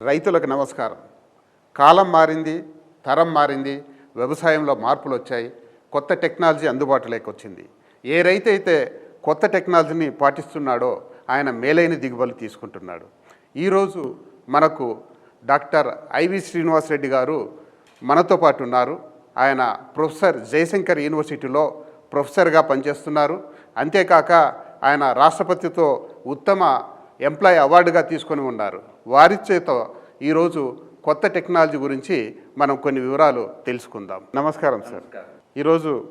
రైతులకు నమస్కారం. కాలం మారింది తరం మారింది వ్యవసాయంలో మార్పులు వచ్చాయి కొత్త టెక్నాలజీ అందుబాటులోకి వచ్చింది ఏ రైతు అయితే కొత్త టెక్నాలజీని పాటిస్తున్నాడో ఆయన మేలైన దిగుబడులు తీసుకుంటున్నాడు. ఈరోజు మనకు డాక్టర్ ఐవి శ్రీనివాసరెడ్డి గారు మనతో పాటు ఉన్నారు. ఆయన ప్రొఫెసర్ జయశంకర్ యూనివర్సిటీలో ప్రొఫెసర్గా పనిచేస్తున్నారు. అంతేకాక ఆయన రాష్ట్రపతితో ఉత్తమ ఎంప్లాయ్ అవార్డుగా తీసుకొని ఉన్నారు. వారి చేత ఈరోజు కొత్త టెక్నాలజీ గురించి మనం కొన్ని వివరాలు తెలుసుకుందాం. నమస్కారం సార్. ఈరోజు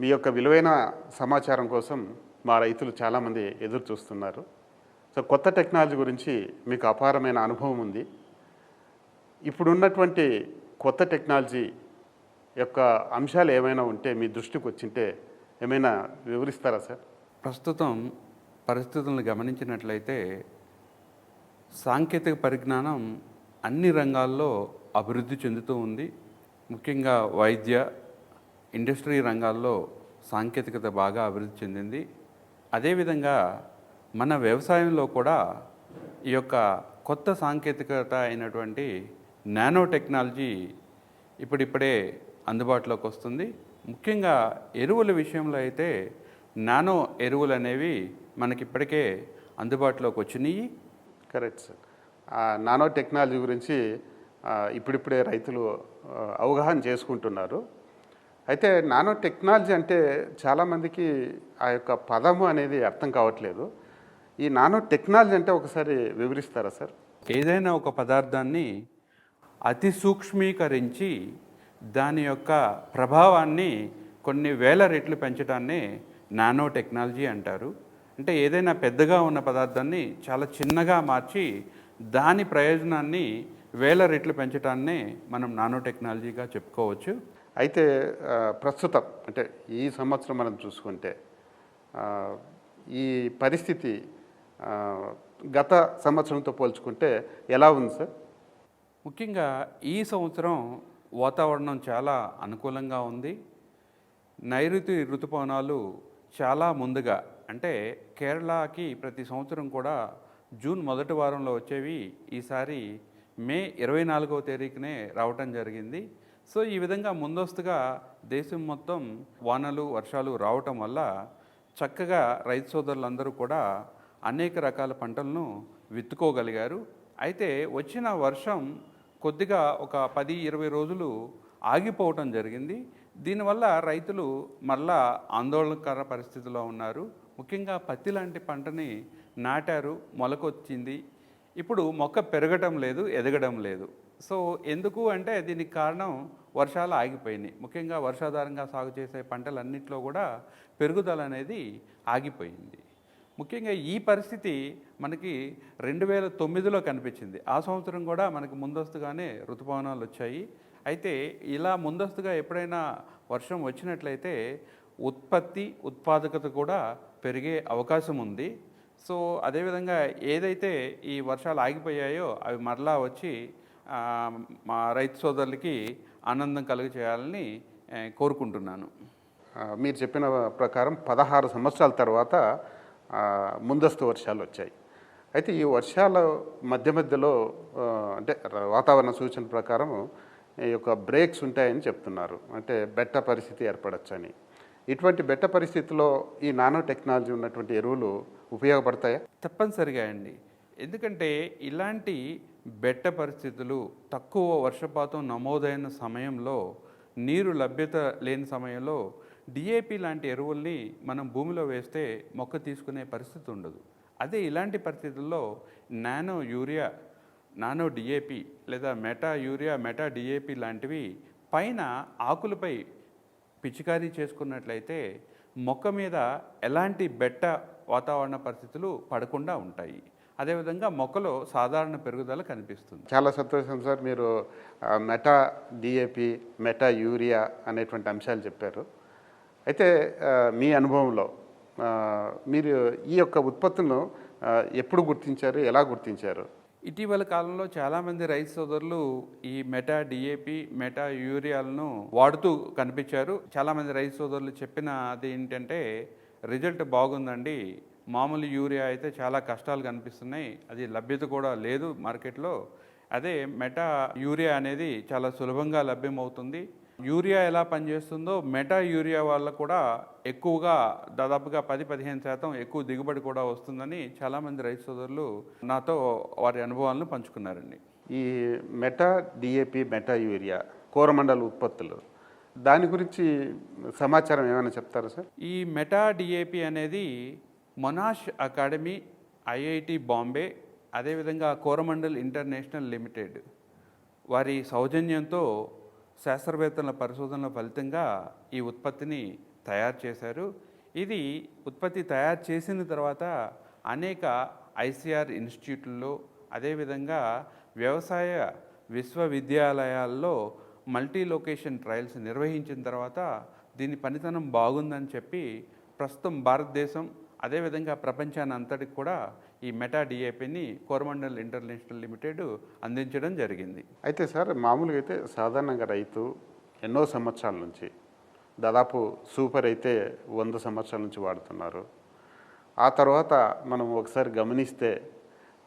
మీ యొక్క విలువైన సమాచారం కోసం మా రైతులు చాలామంది ఎదురు చూస్తున్నారు. సో కొత్త టెక్నాలజీ గురించి మీకు అపారమైన అనుభవం ఉంది. ఇప్పుడున్నటువంటి కొత్త టెక్నాలజీ యొక్క అంశాలు ఏమైనా ఉంటే మీ దృష్టికి వచ్చింటే ఏమైనా వివరిస్తారా సార్? ప్రస్తుతం పరిస్థితులను గమనించినట్లయితే సాంకేతిక పరిజ్ఞానం అన్ని రంగాల్లో అభివృద్ధి చెందుతూ ఉంది. ముఖ్యంగా వైద్య ఇండస్ట్రీ రంగాల్లో సాంకేతికత బాగా అభివృద్ధి చెందింది. అదేవిధంగా మన వ్యవసాయంలో కూడా ఈ యొక్క కొత్త సాంకేతికత అయినటువంటి నానో టెక్నాలజీ ఇప్పుడిప్పుడే అందుబాటులోకి వస్తుంది. ముఖ్యంగా ఎరువుల విషయంలో అయితే నానో ఎరువులు అనేవి మనకి ఇప్పటికే అందుబాటులోకి వచ్చినాయి. కరెక్ట్ సార్ నానో టెక్నాలజీ గురించి ఇప్పుడిప్పుడే రైతులు అవగాహన చేసుకుంటున్నారు. అయితే నానో టెక్నాలజీ అంటే చాలామందికి ఆ యొక్క పదము అనేది అర్థం కావట్లేదు. ఈ నానో టెక్నాలజీ అంటే ఒకసారి వివరిస్తారా సార్ ఏదైనా ఒక పదార్థాన్ని అతి సూక్ష్మీకరించి దాని యొక్క ప్రభావాన్ని కొన్ని వేల రెట్లు పెంచడాన్నే నానో టెక్నాలజీ అంటారు. అంటే ఏదైనా పెద్దగా ఉన్న పదార్థాన్ని చాలా చిన్నగా మార్చి దాని ప్రయోజనాన్ని వేల రెట్లు పెంచడాన్నే మనం నానో టెక్నాలజీగా చెప్పుకోవచ్చు. అయితే ప్రస్తుతం అంటే ఈ సంవత్సరం మనం చూసుకుంటే ఈ పరిస్థితి గత సంవత్సరంతో పోల్చుకుంటే ఎలా ఉంది సార్? ముఖ్యంగా ఈ సంవత్సరం వాతావరణం చాలా అనుకూలంగా ఉంది. నైరుతి ఋతుపవనాలు చాలా ముందుగా అంటే కేరళకి ప్రతి సంవత్సరం కూడా జూన్ మొదటి వారంలో వచ్చేవి ఈసారి మే ఇరవై నాలుగవ తేదీకునే రావటం జరిగింది. సో ఈ విధంగా ముందస్తుగా దేశం మొత్తం వానలు వర్షాలు రావటం వల్ల చక్కగా రైతు సోదరులందరూ కూడా అనేక రకాల పంటలను విత్తుకోగలిగారు. అయితే వచ్చిన వర్షం కొద్దిగా ఒక పది ఇరవై రోజులు ఆగిపోవటం జరిగింది. దీనివల్ల రైతులు మళ్ళా ఆందోళనకర పరిస్థితిలో ఉన్నారు. ముఖ్యంగా పత్తి లాంటి పంటని నాటారు మొలకొచ్చింది. ఇప్పుడు మొక్క పెరగటం లేదు ఎదగడం లేదు. సో ఎందుకు అంటే దీనికి కారణం వర్షాలు ఆగిపోయినాయి. ముఖ్యంగా వర్షాధారంగా సాగు చేసే పంటలన్నింటిలో కూడా పెరుగుదల అనేది ఆగిపోయింది. ముఖ్యంగా ఈ పరిస్థితి మనకి రెండు వేల తొమ్మిదిలో కనిపించింది. ఆ సంవత్సరం కూడా మనకి ముందస్తుగానే ఋతుపవనాలు వచ్చాయి. అయితే ఇలా ముందస్తుగా ఎప్పుడైనా వర్షం వచ్చినట్లయితే ఉత్పత్తి ఉత్పాదకత కూడా పెరిగే అవకాశం ఉంది. సో అదేవిధంగా ఏదైతే ఈ వర్షాలు ఆగిపోయాయో అవి మరలా వచ్చి మా రైతు సోదరులకి ఆనందం కలుగజేయాలని చేయాలని కోరుకుంటున్నాను. మీరు చెప్పిన ప్రకారం పదహారు సంవత్సరాల తర్వాత ముందస్తు వర్షాలు వచ్చాయి. అయితే ఈ వర్షాల మధ్య మధ్యలో అంటే వాతావరణ సూచన ప్రకారం ఈ యొక్క బ్రేక్స్ ఉంటాయని చెప్తున్నారు. అంటే బెట్ట పరిస్థితి ఏర్పడచ్చని. ఇటువంటి బెట్ట పరిస్థితిలో ఈ నానో టెక్నాలజీ ఉన్నటువంటి ఎరువులు ఉపయోగపడతాయా? తప్పనిసరిగా అండి. ఎందుకంటే ఇలాంటి బెట్ట పరిస్థితులు తక్కువ వర్షపాతం నమోదైన సమయంలో నీరు లభ్యత లేని సమయంలో డిఏపి లాంటి ఎరువుల్ని మనం భూమిలో వేస్తే మొక్క తీసుకునే పరిస్థితి ఉండదు. అదే ఇలాంటి పరిస్థితుల్లో నానో యూరియా నానో డిఏపి లేదా మెటా యూరియా మెటా డిఏపి లాంటివి పైన ఆకులపై పిచికారీ చేసుకున్నట్లయితే మొక్క మీద ఎలాంటి బెట్ట వాతావరణ పరిస్థితులు పడకుండా ఉంటాయి. అదేవిధంగా మొక్కలో సాధారణ పెరుగుదల కనిపిస్తుంది. చాలా సంతోషం సార్ మీరు మెటా డిఏపి మెటా యూరియా అనేటువంటి అంశాలు చెప్పారు. అయితే మీ అనుభవంలో మీరు ఈ యొక్క ఉత్పత్తులను ఎప్పుడు గుర్తించారు ఎలా గుర్తించారు? ఇటీవల కాలంలో చాలామంది రైతు సోదరులు ఈ మెటా డిఏపి మెటా యూరియాలను వాడుతూ కనిపించారు. చాలామంది రైతు సోదరులు చెప్పిన అది ఏంటంటే రిజల్ట్ బాగుందండి. మామూలు యూరియా అయితే చాలా కష్టాలు కనిపిస్తున్నాయి. అది లభ్యత కూడా లేదు మార్కెట్లో. అదే మెటా యూరియా అనేది చాలా సులభంగా లభ్యమవుతుంది. యూరియా ఎలా పనిచేస్తుందో మెటా యూరియా వల్ల కూడా ఎక్కువగా దాదాపుగా పది పదిహేను శాతం ఎక్కువ దిగుబడి కూడా వస్తుందని చాలామంది రైతు సోదరులు నాతో వారి అనుభవాలను పంచుకున్నారండి. ఈ meta DAP meta urea Coromandel ఉత్పత్తులు దాని గురించి సమాచారం ఏమైనా చెప్తారా సార్? ఈ మెటా డిఏపి అనేది మొనాష్ అకాడమీ ఐఐటి బాంబే అదేవిధంగా కోరమండల్ ఇంటర్నేషనల్ లిమిటెడ్ వారి సౌజన్యంతో శాస్త్రవేత్తల పరిశోధనల ఫలితంగా ఈ ఉత్పత్తిని తయారు చేశారు. ఇది ఉత్పత్తి తయారు చేసిన తర్వాత అనేక ఐసీఆర్ ఇన్స్టిట్యూట్లలో అదేవిధంగా వ్యవసాయ విశ్వవిద్యాలయాల్లో మల్టీ లొకేషన్ ట్రయల్స్ నిర్వహించిన తర్వాత దీని పనితనం బాగుందని చెప్పి ప్రస్తుతం భారతదేశం అదేవిధంగా ప్రపంచాన్ని అంతటికి కూడా ఈ మెటా డిఏపిని కోరమండల్ ఇంటర్నేషనల్ లిమిటెడ్ అందించడం జరిగింది. అయితే సార్ మామూలుగా అయితే సాధారణంగా రైతు ఎన్నో సంవత్సరాల నుంచి దాదాపు సూపర్ అయితే వంద సంవత్సరాల నుంచి వాడుతున్నారు. ఆ తర్వాత మనం ఒకసారి గమనిస్తే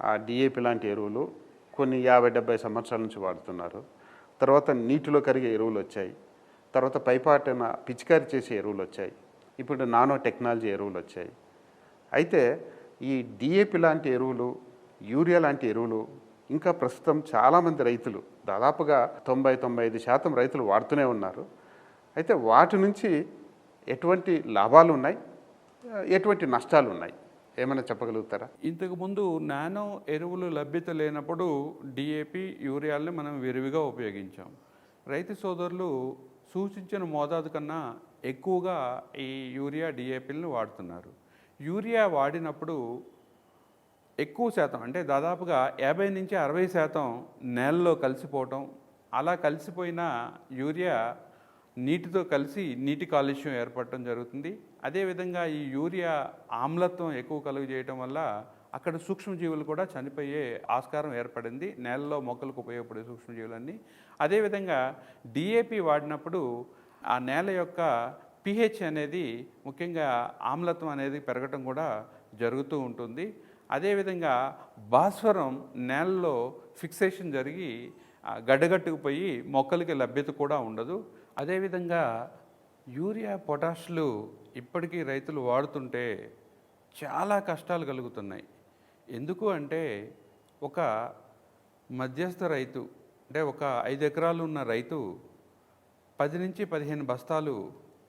ఆ డిఏపి లాంటి ఎరువులు కొన్ని యాభై డెబ్బై సంవత్సరాల నుంచి వాడుతున్నారు. తర్వాత నీటిలో కరిగే ఎరువులు వచ్చాయి. తర్వాత పైపాటన పిచికారి చేసే ఎరువులు వచ్చాయి. ఇప్పుడు నానో టెక్నాలజీ ఎరువులు వచ్చాయి. అయితే ఈ డిఏపి లాంటి ఎరువులు యూరియా లాంటి ఎరువులు ఇంకా ప్రస్తుతం చాలామంది రైతులు దాదాపుగా తొంభై తొంభై ఐదు శాతం రైతులు వాడుతూనే ఉన్నారు. అయితే వాటి నుంచి ఎటువంటి లాభాలు ఉన్నాయి? ఎటువంటి నష్టాలు ఉన్నాయి? ఏమైనా చెప్పగలుగుతారా? ఇంతకుముందు నానో ఎరువులు లభ్యత లేనప్పుడు డిఏపి యూరియాల్ని మనం విరివిగా ఉపయోగించాం. రైతు సోదరులు సూచించిన మోతాదు కన్నా ఎక్కువగా ఈ యూరియా డిఏపిల్ని వాడుతున్నారు. యూరియా వాడినప్పుడు ఎక్కువ శాతం అంటే దాదాపుగా యాభై నుంచి అరవై శాతం నేలలో కలిసిపోవటం అలా కలిసిపోయిన యూరియా నీటితో కలిసి నీటి కాలుష్యం ఏర్పడటం జరుగుతుంది. అదేవిధంగా ఈ యూరియా ఆమ్లత్వం ఎక్కువ కలుగు చేయటం వల్ల అక్కడ సూక్ష్మజీవులు కూడా చనిపోయే ఆస్కారం ఏర్పడింది. నేలలో మొక్కలకు ఉపయోగపడే సూక్ష్మజీవులన్నీ. అదేవిధంగా డిఏపి వాడినప్పుడు ఆ నేల యొక్క పిహెచ్ అనేది ముఖ్యంగా ఆమ్లత్వం అనేది పెరగటం కూడా జరుగుతూ ఉంటుంది. అదేవిధంగా భాస్వరం నేలలో ఫిక్సేషన్ జరిగి గడ్డగట్టుకుపోయి మొక్కలకి లభ్యత కూడా ఉండదు. అదేవిధంగా యూరియా పొటాష్లు ఇప్పటికీ రైతులు వాడుతుంటే చాలా కష్టాలు కలుగుతున్నాయి. ఎందుకు అంటే ఒక మధ్యస్థ రైతు అంటే ఒక ఐదు ఎకరాలు ఉన్న రైతు పది నుంచి పదిహేను బస్తాలు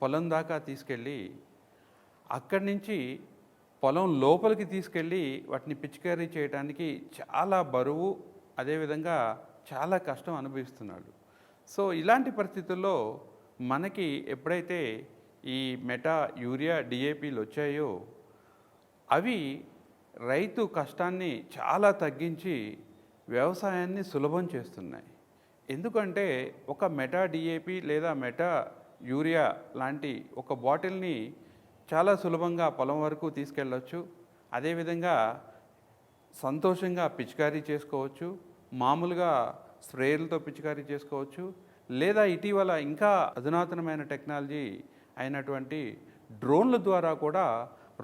పొలం దాకా తీసుకెళ్ళి అక్కడి నుంచి పొలం లోపలికి తీసుకెళ్ళి వాటిని పిచికారీ చేయడానికి చాలా బరువు అదేవిధంగా చాలా కష్టం అనుభవిస్తున్నాడు. సో ఇలాంటి పరిస్థితుల్లో మనకి ఎప్పుడైతే ఈ మెటా యూరియా డిఏపీలు వచ్చాయో అవి రైతు కష్టాన్ని చాలా తగ్గించి వ్యవసాయాన్ని సులభం చేస్తున్నాయి. ఎందుకంటే ఒక మెటా డిఏపి లేదా మెటా యూరియా లాంటి ఒక బాటిల్ని చాలా సులభంగా పొలం వరకు తీసుకెళ్ళవచ్చు అదేవిధంగా సంతోషంగా పిచికారీ చేసుకోవచ్చు. మామూలుగా స్ప్రేయర్లతో పిచికారీ చేసుకోవచ్చు. లేదా ఇటీవల ఇంకా అధునాతనమైన టెక్నాలజీ అయినటువంటి డ్రోన్ల ద్వారా కూడా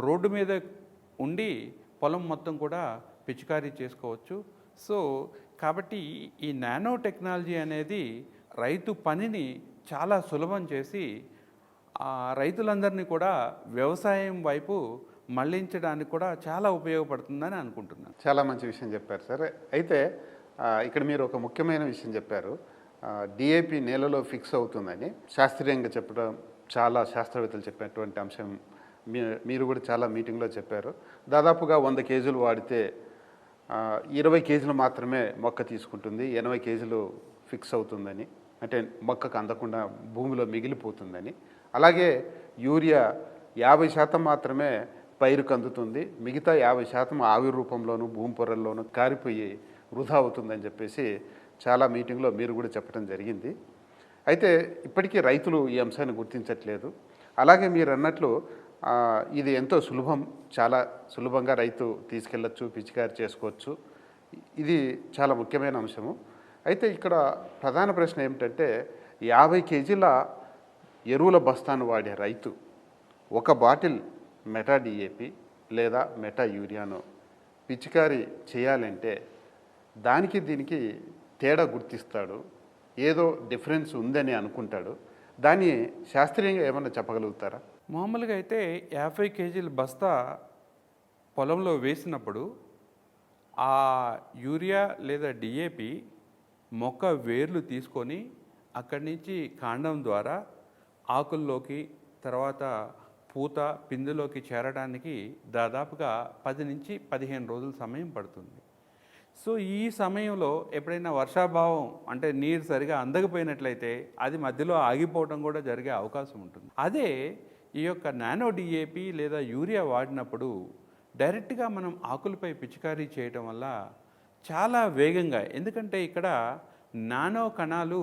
రోడ్డు మీద ఉండి పొలం మొత్తం కూడా పిచికారీ చేసుకోవచ్చు. సో కాబట్టి ఈ నానో టెక్నాలజీ అనేది రైతు పనిని చాలా సులభం చేసి ఆ రైతులందరినీ కూడా వ్యవసాయం వైపు మళ్ళించడానికి కూడా చాలా ఉపయోగపడుతుందని అనుకుంటున్నాను. చాలా మంచి విషయం చెప్పారు సార్. అయితే ఇక్కడ మీరు ఒక ముఖ్యమైన విషయం చెప్పారు. డిఏపి నేలలో ఫిక్స్ అవుతుందని శాస్త్రీయంగా చెప్పడం చాలా శాస్త్రవేత్తలు చెప్పినటువంటి అంశం మీ- మీరు కూడా చాలా మీటింగ్లో చెప్పారు. దాదాపుగా వంద కేజీలు వాడితే ఇరవై కేజీలు మాత్రమే మొక్క తీసుకుంటుంది ఎనభై కేజీలు ఫిక్స్ అవుతుందని. అంటే మొక్కకు అందకుండా భూమిలో మిగిలిపోతుందని. అలాగే యూరియా యాభై శాతం మాత్రమే పైరుకు అందుతుంది. మిగతా యాభై శాతం ఆవిరి రూపంలోనూ భూమి పొరల్లోనూ కారిపోయి వృధా అవుతుందని చెప్పేసి చాలా మీటింగ్లో మీరు కూడా చెప్పడం జరిగింది. అయితే ఇప్పటికీ రైతులు ఈ అంశాన్ని గుర్తించట్లేదు. అలాగే మీరు అన్నట్లు ఇది ఎంతో సులభం చాలా సులభంగా రైతు తీసుకెళ్ళచ్చు పిచికారి చేసుకోవచ్చు. ఇది చాలా ముఖ్యమైన అంశము. అయితే ఇక్కడ ప్రధాన ప్రశ్న ఏమిటంటే యాభై కేజీల ఎరువుల బస్తాను వాడే రైతు ఒక బాటిల్ మెటా డిఏపి లేదా మెటా యూరియాను పిచికారీ చేయాలంటే దానికి దీనికి తేడా గుర్తిస్తాడు ఏదో డిఫరెన్స్ ఉందని అనుకుంటాడు. దాన్ని శాస్త్రీయంగా ఏమన్నా చెప్పగలుగుతారా? మామూలుగా అయితే యాభై కేజీల బస్తా పొలంలో వేసినప్పుడు ఆ యూరియా లేదా డిఏపి మొక్క వేర్లు తీసుకొని అక్కడి నుంచి కాండం ద్వారా ఆకుల్లోకి తర్వాత పూత పిందులోకి చేరడానికి దాదాపుగా పది నుంచి పదిహేను రోజుల సమయం పడుతుంది. సో ఈ సమయంలో ఎప్పుడైనా వర్షాభావం అంటే నీరు సరిగా అందకపోయినట్లయితే అది మధ్యలో ఆగిపోవడం కూడా జరిగే అవకాశం ఉంటుంది. అదే ఈ యొక్క నానో డిఏపి లేదా యూరియా వాడినప్పుడు డైరెక్ట్గా మనం ఆకులపై పిచికారీ చేయటం వల్ల చాలా వేగంగా. ఎందుకంటే ఇక్కడ నానో కణాలు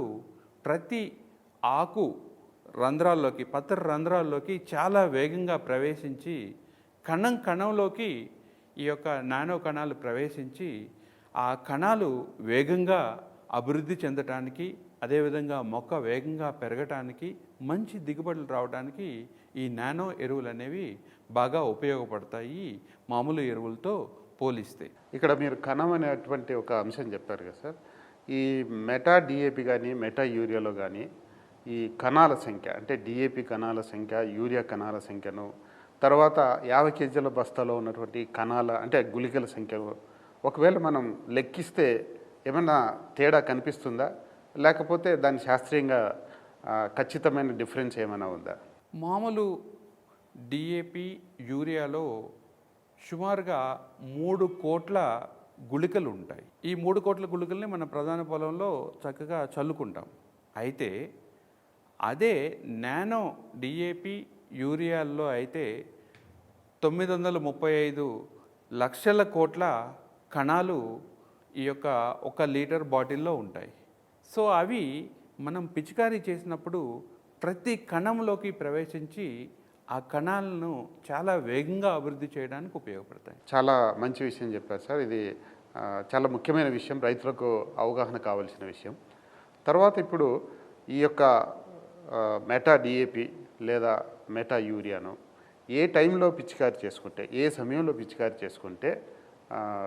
ప్రతి ఆకు రంధ్రాల్లోకి పత్ర రంధ్రాల్లోకి చాలా వేగంగా ప్రవేశించి కణం కణంలోకి ఈ యొక్క నానో కణాలు ప్రవేశించి ఆ కణాలు వేగంగా అభివృద్ధి చెందటానికి అదేవిధంగా మొక్క వేగంగా పెరగటానికి మంచి దిగుబడులు రావడానికి ఈ నానో ఎరువులు అనేవి బాగా ఉపయోగపడతాయి. మామూలు ఎరువులతో పోలిస్తే. ఇక్కడ మీరు కణం అనేటువంటి ఒక అంశం చెప్పారు కదా సార్. ఈ మెటా డిఏపి కానీ మెటా యూరియాలో కానీ ఈ కణాల సంఖ్య అంటే డిఏపి కణాల సంఖ్య యూరియా కణాల సంఖ్యను తర్వాత యాభై కేజీల బస్తాలో ఉన్నటువంటి కణాల అంటే గుళికల సంఖ్యను ఒకవేళ మనం లెక్కిస్తే ఏమన్నా తేడా కనిపిస్తుందా? లేకపోతే దాని శాస్త్రీయంగా ఖచ్చితమైన డిఫరెన్స్ ఏమైనా ఉందా? మామూలు డిఏపి యూరియాలో సుమారుగా మూడు కోట్ల గుళికలు ఉంటాయి ఈ మూడు కోట్ల గుళికల్ని మన ప్రధాన పొలంలో చక్కగా చల్లుకుంటాం. అయితే అదే నానో డిఏపి యూరియాల్లో అయితే తొమ్మిది వందల ముప్పై ఐదు లక్షల కోట్ల కణాలు ఈ యొక్క ఒక లీటర్ బాటిల్లో ఉంటాయి. సో అవి మనం పిచికారీ చేసినప్పుడు ప్రతి కణంలోకి ప్రవేశించి ఆ కణాలను చాలా వేగంగా అభివృద్ధి చేయడానికి ఉపయోగపడతాయి. చాలా మంచి విషయం చెప్పారు సార్. ఇది చాలా ముఖ్యమైన విషయం. రైతులకు అవగాహన కావాల్సిన విషయం. తర్వాత ఇప్పుడు ఈ యొక్క మెటా డిఏపి లేదా మెటా యూరియాను ఏ టైంలో పిచికారి చేసుకుంటే ఏ సమయంలో పిచికారి చేసుకుంటే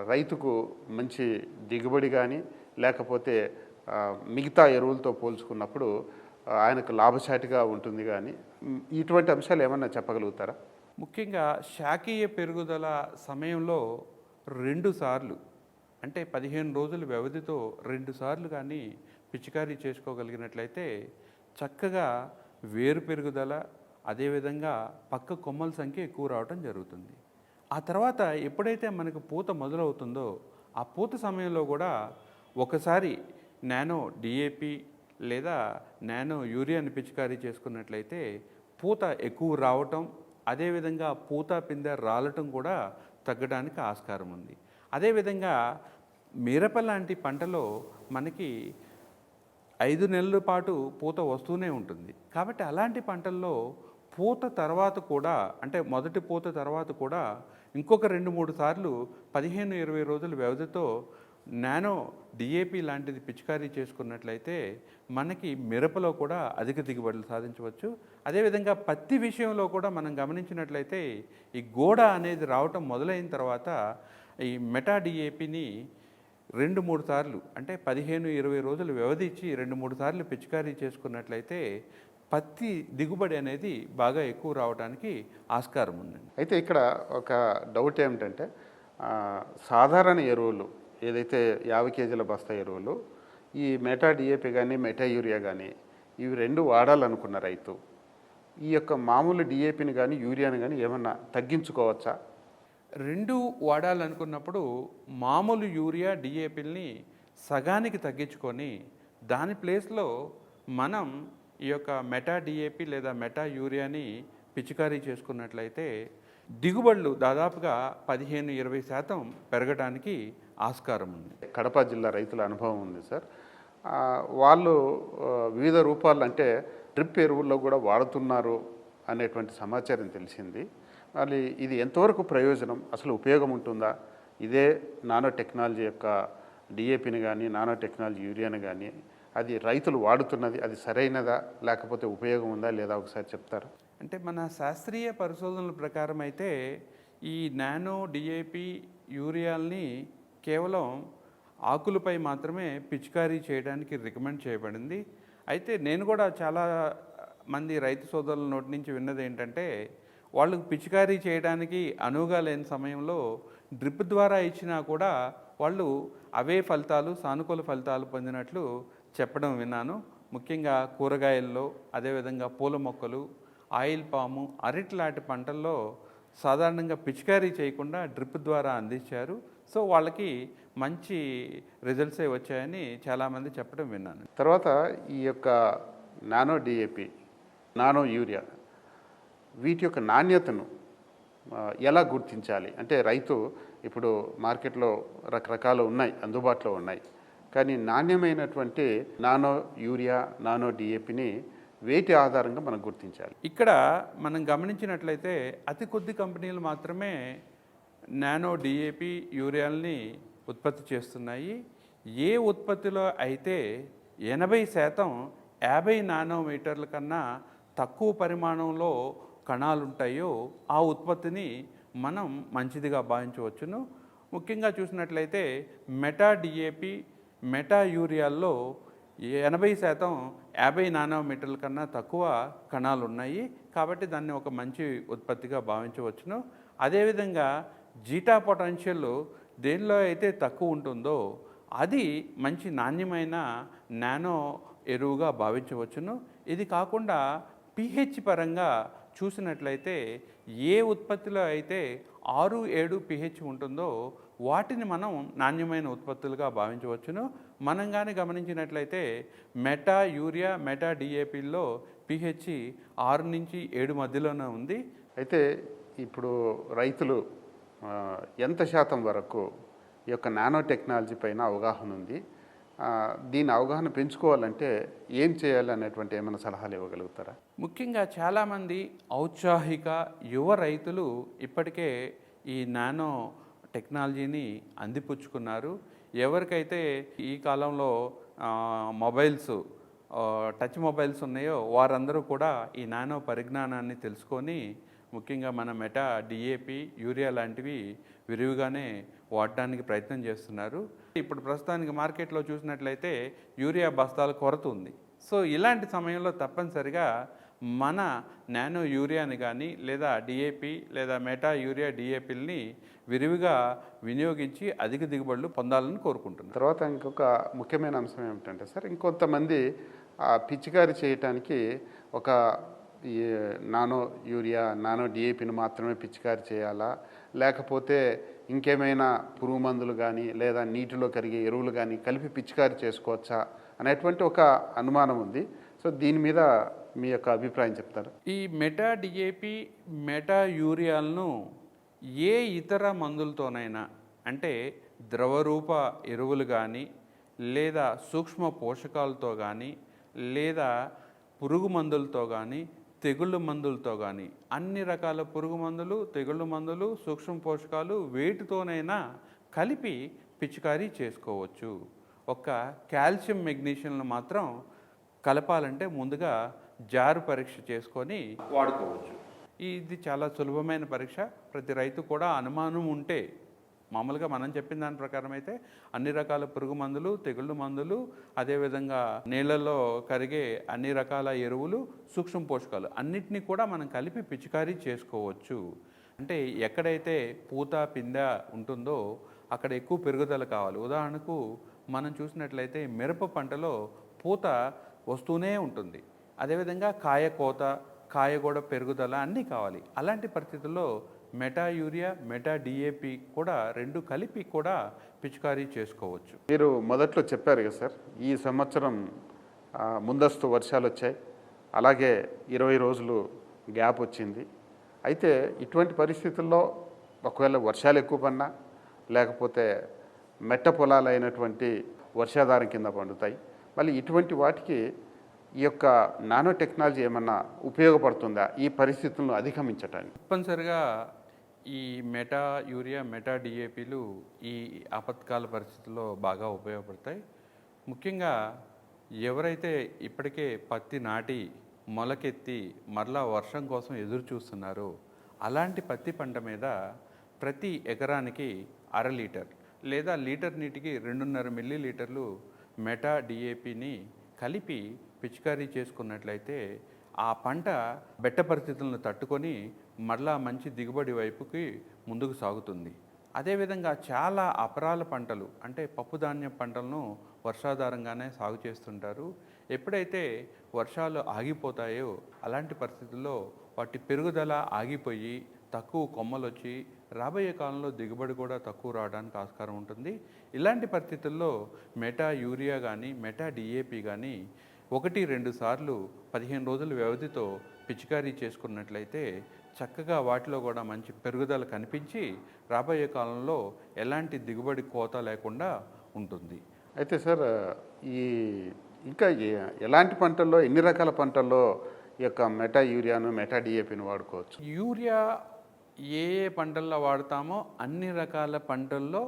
రైతుకు మంచి దిగుబడి కానీ లేకపోతే మిగతా ఎరువులతో పోల్చుకున్నప్పుడు ఆయనకు లాభసాటిగా ఉంటుంది కానీ ఇటువంటి అంశాలు ఏమన్నా చెప్పగలుగుతారా? ముఖ్యంగా శాఖీయ పెరుగుదల సమయంలో రెండు సార్లు అంటే పదిహేను రోజుల వ్యవధితో రెండు సార్లు కానీ పిచికారీ చేసుకోగలిగినట్లయితే చక్కగా వేరు పెరుగుదల అదేవిధంగా పక్క కొమ్మల సంఖ్య ఎక్కువ రావడం జరుగుతుంది. ఆ తర్వాత ఎప్పుడైతే మనకు పూత మొదలవుతుందో ఆ పూత సమయంలో కూడా ఒకసారి నానో డిఏపి లేదా నానో యూరియాని పిచికారీ చేసుకున్నట్లయితే పూత ఎక్కువ రావటం అదేవిధంగా పూత పిందె రాలటం కూడా తగ్గడానికి ఆస్కారం ఉంది. అదేవిధంగా మిరప లాంటి పంటలో మనకి ఐదు నెలల పాటు పూత వస్తూనే ఉంటుంది. కాబట్టి అలాంటి పంటల్లో పూత తర్వాత కూడా అంటే మొదటి పూత తర్వాత కూడా ఇంకొక రెండు మూడు సార్లు పదిహేను ఇరవై రోజుల వ్యవధితో నానో డిఏపి లాంటిది పిచికారీ చేసుకున్నట్లయితే మనకి మిరపలో కూడా అధిక దిగుబడులు సాధించవచ్చు. అదేవిధంగా పత్తి విషయంలో కూడా మనం గమనించినట్లయితే ఈ గోడ అనేది రావటం మొదలైన తర్వాత ఈ మెటా డిఏపిని రెండు మూడు సార్లు అంటే పదిహేను ఇరవై రోజులు వ్యవధిచ్చి రెండు మూడు సార్లు పిచికారీ చేసుకున్నట్లయితే పత్తి దిగుబడి అనేది బాగా ఎక్కువ రావడానికి ఆస్కారం ఉందండి. అయితే ఇక్కడ ఒక డౌట్ ఏమిటంటే సాధారణ ఎరువులు ఏదైతే యాభై కేజీల బస్తా ఎరువులు ఈ మెటా డిఏపి కానీ మెటా యూరియా కానీ ఇవి రెండు వాడాలనుకున్న రైతు ఈ యొక్క మామూలు డిఏపిని కానీ యూరియాని కానీ ఏమన్నా తగ్గించుకోవచ్చా? రెండు వాడాలనుకున్నప్పుడు మామూలు యూరియా డిఏపిల్ని సగానికి తగ్గించుకొని దాని ప్లేస్లో మనం ఈ యొక్క మెటా డిఏపి లేదా మెటా యూరియాని పిచికారీ చేసుకున్నట్లయితే దిగుబడులు దాదాపుగా పదిహేను ఇరవై శాతం పెరగడానికి ఆస్కారం ఉంది. కడప జిల్లా రైతుల అనుభవం ఉంది సార్. ఆ, వాళ్ళు వివిధ రూపాలు అంటే డ్రిప్ ఎరువుల్లో కూడా వాడుతున్నారు అనేటువంటి సమాచారం తెలిసింది. మళ్ళీ ఇది ఎంతవరకు ప్రయోజనం? అసలు ఉపయోగం ఉంటుందా? ఇదే నానో టెక్నాలజీ యొక్క డిఏపిని కానీ నానో టెక్నాలజీ యూరియాని కానీ అది రైతులు వాడుతున్నది అది సరైనదా? లేకపోతే ఉపయోగం ఉందా లేదా ఒకసారి చెప్తారా? అంటే మన శాస్త్రీయ పరిశోధనల ప్రకారం అయితే ఈ నానో డిఏపి యూరియాల్ని కేవలం ఆకులపై మాత్రమే పిచికారీ చేయడానికి రికమెండ్ చేయబడింది. అయితే నేను కూడా చాలా మంది రైతు సోదరుల నోటి నుంచి విన్నది ఏంటంటే వాళ్ళకు పిచికారీ చేయడానికి అనువుగా లేని సమయంలో డ్రిప్ ద్వారా ఇచ్చినా కూడా వాళ్ళు అవే ఫలితాలు సానుకూల ఫలితాలు పొందినట్లు చెప్పడం విన్నాను. ముఖ్యంగా కూరగాయల్లో అదేవిధంగా పూల మొక్కలు ఆయిల్ పాము అరటి లాంటి పంటల్లో సాధారణంగా పిచికారీ చేయకుండా డ్రిప్ ద్వారా అందించారు. సో వాళ్ళకి మంచి రిజల్ట్సే వచ్చాయని చాలామంది చెప్పడం విన్నాను. తర్వాత ఈ యొక్క నానో డిఏపి నానో యూరియా వీటి యొక్క నాణ్యతను ఎలా గుర్తించాలి? అంటే రైతు ఇప్పుడు మార్కెట్లో రకరకాలు ఉన్నాయి అందుబాటులో ఉన్నాయి. కానీ నాణ్యమైనటువంటి నానో యూరియా నానో డిఏపిని వేటి ఆధారంగా మనం గుర్తించాలి? ఇక్కడ మనం గమనించినట్లయితే అతి కొద్ది కంపెనీలు మాత్రమే నానో డిఏపి యూరియాల్ని ఉత్పత్తి చేస్తున్నాయి. ఏ ఉత్పత్తిలో అయితే ఎనభై శాతం యాభై నానోమీటర్ల కన్నా తక్కువ పరిమాణంలో కణాలు ఉంటాయో ఆ ఉత్పత్తిని మనం మంచిదిగా భావించవచ్చును. ముఖ్యంగా చూసినట్లయితే మెటా డిఏపి మెటా యూరియాల్లో ఎనభై శాతం యాభై నానోమీటర్ల కన్నా తక్కువ కణాలు ఉన్నాయి కాబట్టి దాన్ని ఒక మంచి ఉత్పత్తిగా భావించవచ్చును. అదేవిధంగా జీటా పొటెన్షియల్ దేనిలో అయితే తక్కువ ఉంటుందో అది మంచి నాణ్యమైన నానో ఎరువుగా భావించవచ్చును. ఇది కాకుండా పిహెచ్ పరంగా చూసినట్లయితే ఏ ఉత్పత్తిలో అయితే ఆరు ఏడు పిహెచ్ ఉంటుందో వాటిని మనం నాణ్యమైన ఉత్పత్తులుగా భావించవచ్చును. మనం కానీ గమనించినట్లయితే మెటా యూరియా మెటా డిఏపిల్లో పిహెచ్ ఆరు నుంచి ఏడు మధ్యలోనే ఉంది. అయితే ఇప్పుడు రైతులు ఎంత శాతం వరకు ఈ యొక్క నానో టెక్నాలజీ పైన అవగాహన ఉంది? దీని అవగాహన పెంచుకోవాలంటే ఏం చేయాలి అనేటువంటి ఏమైనా సలహాలు ఇవ్వగలుగుతారా? ముఖ్యంగా చాలామంది ఔత్సాహిక యువ రైతులు ఇప్పటికే ఈ నానో టెక్నాలజీని అందిపుచ్చుకున్నారు. ఎవరికైతే ఈ కాలంలో మొబైల్స్ టచ్ మొబైల్స్ ఉన్నాయో వారందరూ కూడా ఈ నానో పరిజ్ఞానాన్ని తెలుసుకొని ముఖ్యంగా మన మెటా డిఏపి యూరియా లాంటివి విరివిగానే వాడడానికి ప్రయత్నం చేస్తున్నారు. ఇప్పుడు ప్రస్తుతానికి మార్కెట్లో చూసినట్లయితే యూరియా బస్తాల కొరత ఉంది. సో ఇలాంటి సమయంలో తప్పనిసరిగా మన నానో యూరియాని కానీ లేదా డిఏపి లేదా మెటా యూరియా డిఏపిల్ని విరివిగా వినియోగించి అధిక దిగుబడులు పొందాలని కోరుకుంటున్నాను తర్వాత ఇంకొక ముఖ్యమైన అంశం ఏమిటంటే సార్ ఇంకొంతమంది పిచికారి చేయటానికి ఒక నానో యూరియా నానో డిఏపిని మాత్రమే పిచికారి చేయాలా? లేకపోతే ఇంకేమైనా పురుగు మందులు కానీ లేదా నీటిలో కరిగే ఎరువులు కానీ కలిపి పిచికారి చేసుకోవచ్చా? అనేటువంటి ఒక అనుమానం ఉంది. సో దీని మీద మీ యొక్క అభిప్రాయం చెప్తారు? ఈ మెటా డిఏపి మెటా యూరియాలను ఏ ఇతర మందులతోనైనా అంటే ద్రవరూప ఎరువులు కానీ లేదా సూక్ష్మ పోషకాలతో కానీ లేదా పురుగు మందులతో కానీ తెగుళ్ళు మందులతో కానీ అన్ని రకాల పురుగు మందులు తెగుళ్ళు మందులు సూక్ష్మ పోషకాలు వేటితోనైనా కలిపి పిచికారీ చేసుకోవచ్చు. ఒక కాల్షియం మెగ్నీషియంను మాత్రం కలపాలంటే ముందుగా జారు పరీక్ష చేసుకొని వాడుకోవచ్చు. ఇది చాలా సులభమైన పరీక్ష. ప్రతి రైతు కూడా అనుమానం ఉంటే మామూలుగా మనం చెప్పిన దాని ప్రకారం అయితే అన్ని రకాల పురుగు మందులు తెగుళ్ళు మందులు అదేవిధంగా నీళ్ళల్లో కరిగే అన్ని రకాల ఎరువులు సూక్ష్మ పోషకాలు అన్నిటినీ కూడా మనం కలిపి పిచికారీ చేసుకోవచ్చు. అంటే ఎక్కడైతే పూత పిందె ఉంటుందో అక్కడ ఎక్కువ పెరుగుదల కావాలి. ఉదాహరణకు మనం చూసినట్లయితే మిరప పంటలో పూత వస్తూనే ఉంటుంది. అదేవిధంగా కాయ కోత కాయ కూడా పెరుగుదల అన్నీ కావాలి. అలాంటి పరిస్థితుల్లో మెటా యూరియా మెటా డిఏపి కూడా రెండు కలిపి కూడా పిచికారీ చేసుకోవచ్చు. మీరు మొదట్లో చెప్పారు కదా సార్ ఈ సంవత్సరం ముందస్తు వర్షాలు వచ్చాయి. అలాగే ఇరవై రోజులు గ్యాప్ వచ్చింది. అయితే ఇటువంటి పరిస్థితుల్లో ఒకవేళ వర్షాలు ఎక్కువ పడినా లేకపోతే మెట్ట పొలాలు అయినటువంటి వర్షాధారం కింద పండుతాయి. మళ్ళీ ఇటువంటి వాటికి ఈ యొక్క నానో టెక్నాలజీ ఏమన్నా ఉపయోగపడుతుందా ఈ పరిస్థితులను అధిగమించటానికి? తప్పనిసరిగా ఈ మెటా యూరియా మెటా డిఏపీలు ఈ ఆపత్కాల పరిస్థితుల్లో బాగా ఉపయోగపడతాయి. ముఖ్యంగా ఎవరైతే ఇప్పటికే పత్తి నాటి మొలకెత్తి మరలా వర్షం కోసం ఎదురు చూస్తున్నారో అలాంటి పత్తి పంట మీద ప్రతి ఎకరానికి అర లీటర్ లేదా లీటర్ నీటికి రెండున్నర మిల్లీ లీటర్లు మెటా డిఏపిని కలిపి పిచికారీ చేసుకున్నట్లయితే ఆ పంట బెట్ట పరిస్థితులను తట్టుకొని మరలా మంచి దిగుబడి వైపుకి ముందుకు సాగుతుంది. అదేవిధంగా చాలా అపరాల పంటలు అంటే పప్పుధాన్యం పంటలను వర్షాధారంగానే సాగు చేస్తుంటారు. ఎప్పుడైతే వర్షాలు ఆగిపోతాయో అలాంటి పరిస్థితుల్లో వాటి పెరుగుదల ఆగిపోయి తక్కువ కొమ్మలు వచ్చి రాబోయే కాలంలో దిగుబడి కూడా తక్కువ రావడానికి ఆస్కారం ఉంటుంది. ఇలాంటి పరిస్థితుల్లో మెటా యూరియా కానీ మెటా డిఏపి కానీ ఒకటి రెండు సార్లు పదిహేను రోజుల వ్యవధితో పిచికారీ చేసుకున్నట్లయితే చక్కగా వాటిలో కూడా మంచి పెరుగుదల కనిపించి రాబోయే కాలంలో ఎలాంటి దిగుబడి కోత లేకుండా ఉంటుంది. అయితే సార్ ఈ ఇంకా ఎలాంటి పంటల్లో ఎన్ని రకాల పంటల్లో ఈ యొక్క మెటా యూరియాను మెటా డిఏపిని వాడుకోవచ్చు? యూరియా ఏ ఏ పంటల్లో వాడతామో అన్ని రకాల పంటల్లో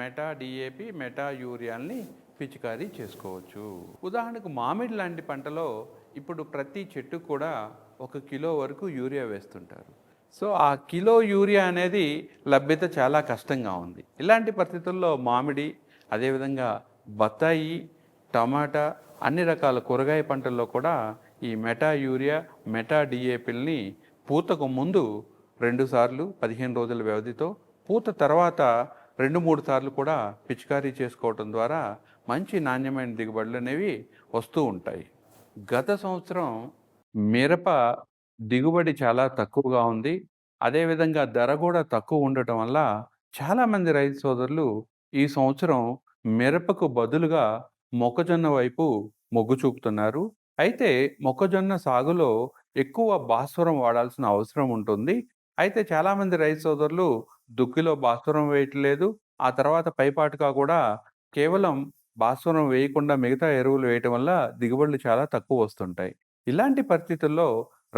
మెటా డిఏపి మెటా యూరియాల్ని పిచికారీ చేసుకోవచ్చు. ఉదాహరణకు మామిడి లాంటి పంటలో ఇప్పుడు ప్రతి చెట్టు కూడా ఒక కిలో వరకు యూరియా వేస్తుంటారు. సో ఆ కిలో యూరియా అనేది లభ్యత చాలా కష్టంగా ఉంది. ఇలాంటి పరిస్థితుల్లో మామిడి అదేవిధంగా బత్తాయి టమాటా అన్ని రకాల కూరగాయ పంటల్లో కూడా ఈ మెటా యూరియా మెటా డిఏపిల్ని పూతకు ముందు రెండు సార్లు పదిహేను రోజుల వ్యవధితో పూత తర్వాత రెండు మూడు సార్లు కూడా పిచికారీ చేసుకోవటం ద్వారా మంచి నాణ్యమైన దిగుబడులు అనేవి వస్తూ ఉంటాయి. గత సంవత్సరం మిరప దిగుబడి చాలా తక్కువగా ఉంది. అదేవిధంగా ధర కూడా తక్కువ ఉండటం వల్ల చాలామంది రైతు సోదరులు ఈ సంవత్సరం మిరపకు బదులుగా మొక్కజొన్న వైపు మొగ్గు చూపుతున్నారు. అయితే మొక్కజొన్న సాగులో ఎక్కువ భాస్వరం వాడాల్సిన అవసరం ఉంటుంది. అయితే చాలామంది రైతు సోదరులు దుక్కిలో భాస్వరం వేయట్లేదు. ఆ తర్వాత పైపాటుగా కూడా కేవలం భాస్వరం వేయకుండా మిగతా ఎరువులు వేయటం వల్ల దిగుబడులు చాలా తక్కువ వస్తుంటాయి. ఇలాంటి పరిస్థితుల్లో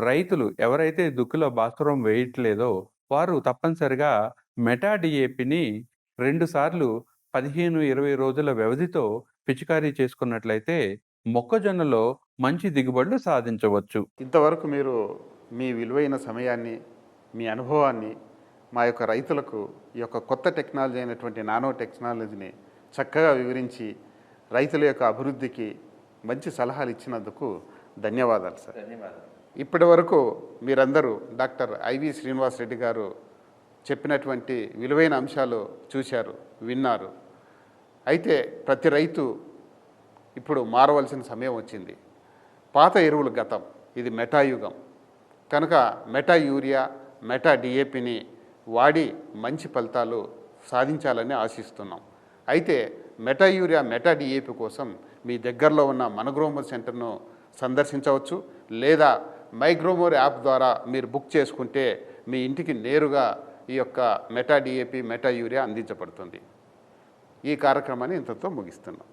రైతులు ఎవరైతే దుక్కిలో భాస్వరం వేయట్లేదో వారు తప్పనిసరిగా మెటా డిఏపిని రెండుసార్లు పదిహేను ఇరవై రోజుల వ్యవధితో పిచికారీ చేసుకున్నట్లయితే మొక్కజొన్నలో మంచి దిగుబడులు సాధించవచ్చు. ఇంతవరకు మీరు మీ విలువైన సమయాన్ని మీ అనుభవాన్ని మా యొక్క రైతులకు ఈ యొక్క కొత్త టెక్నాలజీ అయినటువంటి నానో టెక్నాలజీని చక్కగా వివరించి రైతుల యొక్క అభివృద్ధికి మంచి సలహాలు ఇచ్చినందుకు ధన్యవాదాలు సార్. ధన్యవాదాలు. ఇప్పటి వరకు మీరందరూ డాక్టర్ ఐవి శ్రీనివాస్ రెడ్డి గారు చెప్పినటువంటి విలువైన అంశాలు చూశారు విన్నారు. అయితే ప్రతి రైతు ఇప్పుడు మారవలసిన సమయం వచ్చింది. పాత ఎరువులు గతం ఇది మెటాయుగం. కనుక మెటా యూరియా మెటా డిఏపిని వాడి మంచి ఫలితాలు సాధించాలని ఆశిస్తున్నాం. అయితే మెటా యూరియా మెటా డిఏపి కోసం మీ దగ్గరలో ఉన్న మనగ్రోమర్ సెంటర్ను సందర్శించవచ్చు లేదా మైగ్రోమోర్ యాప్ ద్వారా మీరు బుక్ చేసుకుంటే మీ ఇంటికి నేరుగా ఈ యొక్క మెటా డిఏపి మెటా యూరియా అందించబడుతుంది. ఈ కార్యక్రమాన్ని ఇంతతో ముగిస్తున్నాం.